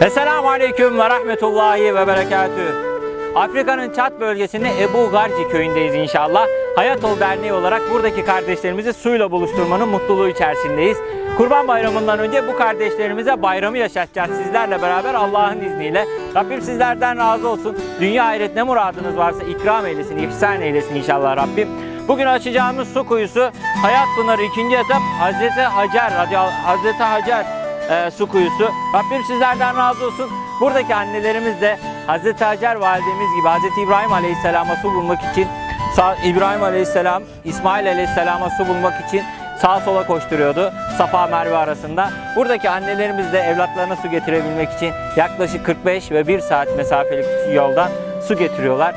Esselamu Aleyküm ve Rahmetullahi ve Berekatühü. Afrika'nın Çat bölgesinde Ebu Garci köyündeyiz inşallah. Hayat Ol Derneği olarak buradaki kardeşlerimizi suyla buluşturmanın mutluluğu içerisindeyiz. Kurban Bayramı'ndan önce bu kardeşlerimize bayramı yaşatacağız sizlerle beraber Allah'ın izniyle. Rabbim sizlerden razı olsun. Dünya ahiret ne muradınız varsa ikram eylesin, ihsan eylesin inşallah Rabbim. Bugün açacağımız su kuyusu Hayat Pınarı ikinci etap Hazreti Hacer, Hazreti Hacer e, su kuyusu. Rabbim sizlerden razı olsun. Buradaki annelerimiz de Hazreti Hacer validemiz gibi Hazreti İbrahim Aleyhisselam'a su bulmak için İbrahim Aleyhisselam, İsmail Aleyhisselam'a su bulmak için sağa sola koşturuyordu Safa Merve arasında. Buradaki annelerimiz de evlatlarına su getirebilmek için yaklaşık 45 ve 1 saat mesafelik yoldan su getiriyorlar.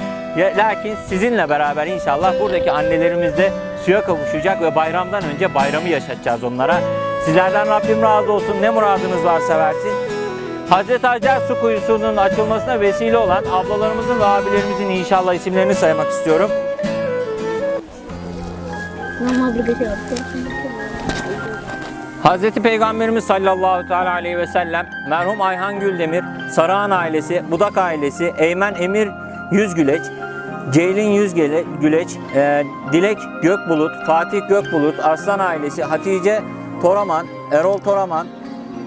Lakin sizinle beraber inşallah buradaki annelerimiz de suya kavuşacak ve bayramdan önce bayramı yaşatacağız onlara. Sizlerden Rabbim razı olsun. Ne muradınız varsa versin. Hazreti Hacer su kuyusunun açılmasına vesile olan ablalarımızın ve abilerimizin inşallah isimlerini saymak istiyorum. Geçiyor. Hazreti Peygamberimiz sallallahu teala aleyhi ve sellem, merhum Ayhan Güldemir, Sarıhan ailesi, Budak ailesi, Eymen Emir Yüzgüleç, Ceylin Yüzgüle- Güleç, e, Dilek Gökbulut, Fatih Gökbulut, Arslan ailesi, Hatice Toraman, Erol Toraman,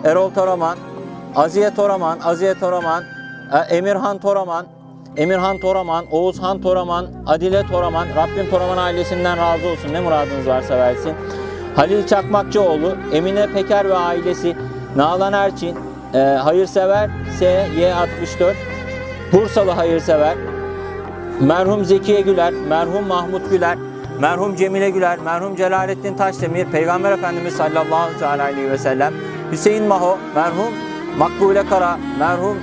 Erol Toraman, Aziye Toraman, Aziye Toraman, e, Emirhan Toraman, Emirhan Toraman, Oğuzhan Toraman, Adile Toraman, Rabbim Toraman ailesinden razı olsun. Ne muradınız varsa versin. Halil Çakmakçıoğlu, Emine Peker ve ailesi, Nalan Erçin, e, Hayırsever SY64, Bursalı Hayırsever, merhum Zekiye Güler, merhum Mahmut Güler, merhum Cemile Güler, merhum Celalettin Taşdemir, Peygamber Efendimiz sallallahu teala aleyhi ve sellem, Hüseyin Maho, merhum Makbule Kara, merhum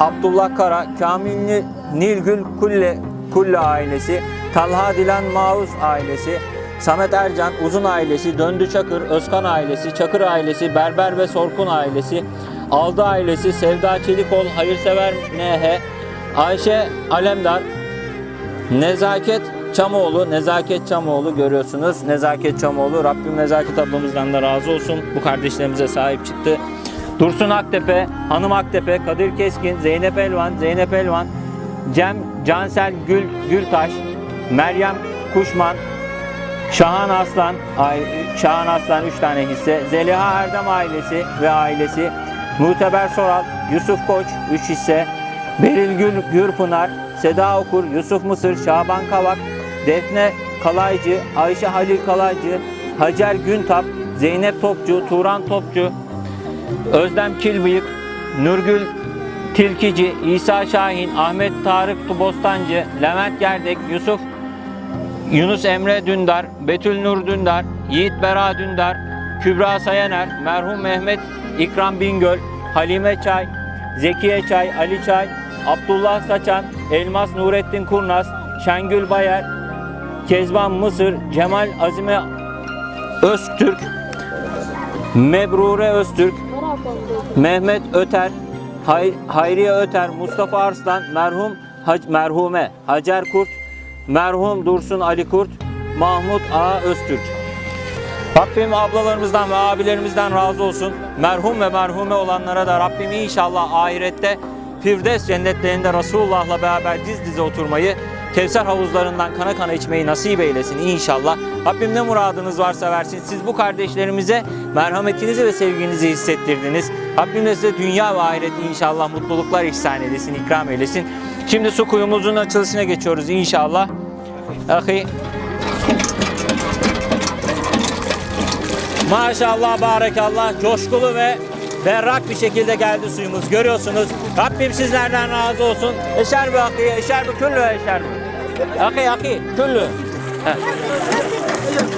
Abdullah Kara, Kamil Ni- Nilgül Kulle, Kulle ailesi, Talha Dilan Mauz ailesi, Samet Ercan, Uzun ailesi, Döndü Çakır, Özkan ailesi, Çakır ailesi, Berber ve Sorkun ailesi, Aldı ailesi, Sevda Çelikol, Hayırsever NH, Ayşe Alemdar, Nezaket Çamoğlu, Nezaket Çamoğlu görüyorsunuz. Nezaket Çamoğlu, Rabbim Nezaket ablamızdan da razı olsun. Bu kardeşlerimize sahip çıktı. Dursun Aktepe, Hanım Aktepe, Kadir Keskin, Zeynep Elvan, Zeynep Elvan, Cem Cansel Gül Gültaş, Meryem Kuşman, Şahan Aslan, Şahan Aslan 3 tane hisse, Zeliha Erdem ailesi ve ailesi, Muteber Soral, Yusuf Koç 3 hisse, Beril Gül Gürpınar, Seda Okur, Yusuf Mısır, Şaban Kavak, Defne Kalaycı, Ayşe Halil Kalaycı, Hacer Güntap, Zeynep Topçu, Turan Topçu, Özlem Kilbıyık, Nurgül Tilkici, İsa Şahin, Ahmet Tarık Bostancı, Levent Gerdek, Yusuf Yunus Emre Dündar, Betül Nur Dündar, Yiğit Bera Dündar, Kübra Sayaner, merhum Mehmet İkram Bingöl, Halime Çay, Zekiye Çay, Ali Çay, Abdullah Saçan, Elmas Nurettin Kurnaz, Şengül Bayer, Kezban Mısır, Cemal Azime Öztürk, Mebrure Öztürk, Mehmet Öter, Hay- Hayriye Öter, Mustafa Arslan, merhum Hac merhume Hacer Kurt, merhum Dursun Ali Kurt, Mahmut A Öztürk. Rabbim ablalarımızdan ve abilerimizden razı olsun. Merhum ve merhume olanlara da Rabbim inşallah ahirette Firdevs cennetlerinde Resulullah'la beraber diz dize oturmayı, Kevser havuzlarından kana kana içmeyi nasip eylesin inşallah. Rabbim ne muradınız varsa versin. Siz bu kardeşlerimize merhametinizi ve sevginizi hissettirdiniz. Rabbim de size dünya ve ahiret inşallah mutluluklar ihsan eylesin, ikram eylesin. Şimdi su kuyumuzun açılışına geçiyoruz inşallah. Ahi. Maşallah, barekallah, coşkulu ve berrak bir şekilde geldi suyumuz. Görüyorsunuz. Rabbim sizlerden razı olsun. Eşer bi akiye, eşer bi küllü eşer bi. Aki, aki, küllü.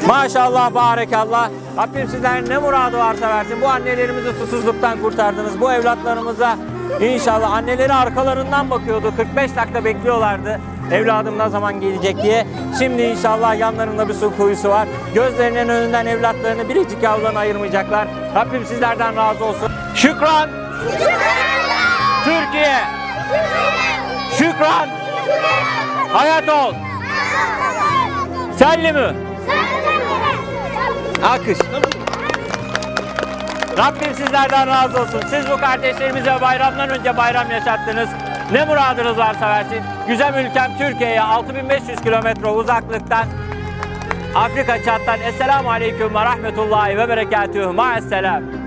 Maşallah, barekallah. Rabbim sizlerin ne muradı varsa versin. Bu annelerimizi susuzluktan kurtardınız. Bu evlatlarımıza inşallah anneleri arkalarından bakıyordu. 45 dakika bekliyorlardı. Evladım ne zaman gelecek diye. Şimdi inşallah yanlarında bir su kuyusu var. Gözlerinin önünden evlatlarını biricik yavrudan ayırmayacaklar. Rabbim sizlerden razı olsun. Şükran. Türkiye. Şükran. Hayat ol. Selli mi? Alkış. Rabbim sizlerden razı olsun. Siz bu kardeşlerimize bayramdan önce bayram yaşattınız. Ne muradınız varsa versin. Güzel ülkem Türkiye'ye 6500 kilometre uzaklıktan Afrika çattan Esselamu Aleyküm ve Rahmetullahi ve Berekatühü. Ma'esselam.